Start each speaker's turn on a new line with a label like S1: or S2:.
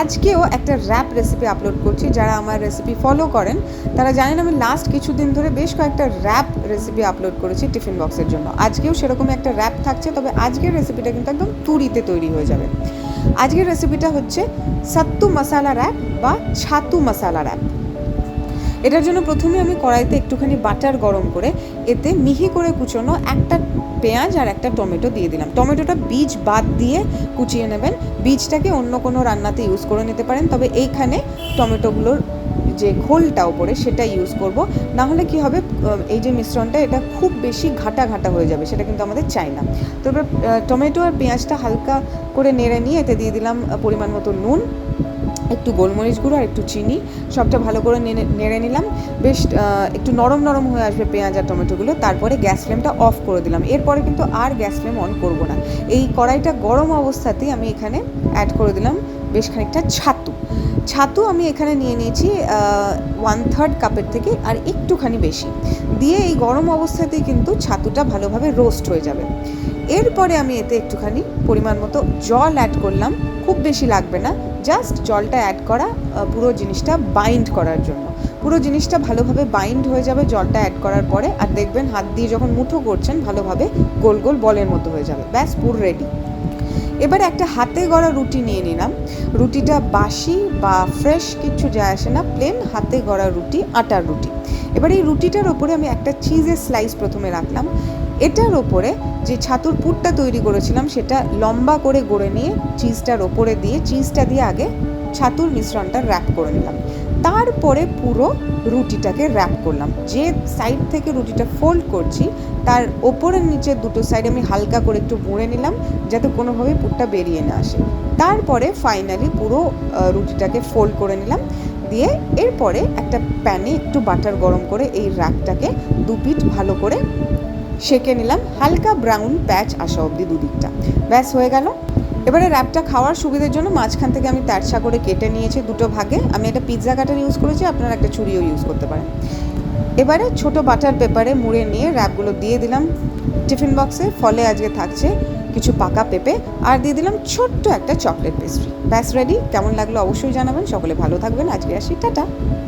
S1: আজকেও একটা rap recipe upload করছি, যারা আমার রেসিপি ফলো করেন, তারা জানেন আমি লাস্ট কিছুদিন ধরে বেশ কয়েকটা র্যাপ রেসিপি আপলোড করেছি টিফিন বক্সের জন্য। আজকেও সেরকমই একটা র্যাপ থাকছে, তবে আজকের রেসিপিটা কিন্তু একদম তুরিতে তৈরি হয়ে যাবে। আজকের রেসিপিটা হচ্ছে সাত্তু মশালা র্যাপ বা ছাতু মশালা র্যাপ এটার জন্য প্রথমে আমি কড়াইতে একটুখানি বাটার গরম করে, এতে মিহি করে কুচোনো একটা পেঁয়াজ আর একটা টমেটো দিয়ে দিলাম। টমেটোটা বীজ বাদ দিয়ে কুচিয়ে নেবেন। বীজটাকে অন্য কোনো রান্নাতে ইউজ করে নিতে পারেন, তবে এইখানে টমেটোগুলোর যে ঘোলটা ওপরে সেটা ইউজ করব। না হলে কি হবে এই যে মিশ্রণটা, এটা খুব বেশি ঘাটা ঘাটা হয়ে যাবে, সেটা কিন্তু আমাদের চাই না। তো এবার টমেটো আর পেঁয়াজটা হালকা করে নেড়ে নিয়ে এতে দিয়ে দিলাম পরিমাণ মতো নুন, একটু গোলমরিচ গুঁড়ো আর একটু চিনি, সবটা ভালো করে নেড়ে নিলাম। বেশ একটু নরম নরম হয়ে আসবে পেঁয়াজ আর টমেটোগুলো। তারপরে গ্যাস ফ্লেমটা অফ করে দিলাম। এরপরে কিন্তু আর গ্যাস ফ্লেম অন করব না। এই কড়াইটা গরম অবস্থাতেই আমি এখানে অ্যাড করে দিলাম বেশ খানিকটা ছাতু। ছাতু আমি এখানে নিয়ে নিয়েছি ওয়ান থার্ড কাপের থেকে আর একটুখানি বেশি। দিয়ে এই গরম অবস্থাতেই কিন্তু ছাতুটা ভালোভাবে রোস্ট হয়ে যাবে। এরপরে আমি এতে একটুখানি পরিমাণ মতো জল অ্যাড করলাম, খুব বেশি লাগবে না জাস্ট জলটা অ্যাড করা পুরো জিনিসটা বাইন্ড করার জন্য। পুরো জিনিসটা ভালোভাবে বাইন্ড হয়ে যাবে জলটা অ্যাড করার পরে, আর দেখবেন হাত দিয়ে যখন মুঠো করছেন, ভালোভাবে গোল গোল বলের মতো হয়ে যাবে। ব্যাস, পুরো রেডি এবার একটা হাতে গড়া রুটি নিয়ে নিলাম। রুটিটা বাসি বা ফ্রেশ কিচ্ছু যায় আসে না প্লেন হাতে গড়া রুটি, আটার রুটি। এবার এই রুটিটার ওপরে আমি একটা চিজের স্লাইস প্রথমে রাখলাম। এটার ওপরে যে ছাতুর পুরটা তৈরি করেছিলাম, সেটা লম্বা করে গড়ে নিয়ে চিজটার ওপরে দিয়ে, চিজটা দিয়ে আগে ছাতুর মিশ্রণটা র্যাপ করে নিলাম। তারপরে পুরো রুটিটাকে র্যাপ করলাম। যে সাইড থেকে রুটিটা ফোল্ড করছি, তার ওপরের নিচের দুটো সাইড আমি হালকা করে একটু মুড়ে নিলাম, যাতে কোনোভাবে পুরটা বেরিয়ে না আসে। তারপরে ফাইনালি পুরো রুটিটাকে ফোল্ড করে নিলাম। দিয়ে এরপরে একটা প্যানে একটু বাটার গরম করে এই র্যাপটাকে দু পিঠ ভালো করে সেকে নিলাম হালকা ব্রাউন প্যাচ আসা অবধি দুদিকটা। ব্যাস, হয়ে গেল। এবারে র্যাপটা খাওয়ার সুবিধার জন্য মাঝখান থেকে আমি তেরছা করে কেটে নিয়েছি দুটো ভাগে। আমি একটা পিৎজা কাটার ইউজ করেছি, আপনারা একটা ছুরিও ইউজ করতে পারেন। এবারে ছোট বাটার পেপারে মুড়ে নিয়ে র্যাপগুলো দিয়ে দিলাম। টিফিন বক্সে ফলে আজকে থাকছে কিছু পাকা পেঁপে আর দিয়ে দিলাম ছোট্ট একটা চকলেট পেস্ট্রি ব্যাস রেডি কেমন লাগল অবশ্যই জানাবেন। সকলে ভালো থাকবেন। আজকে আসি। টাটা!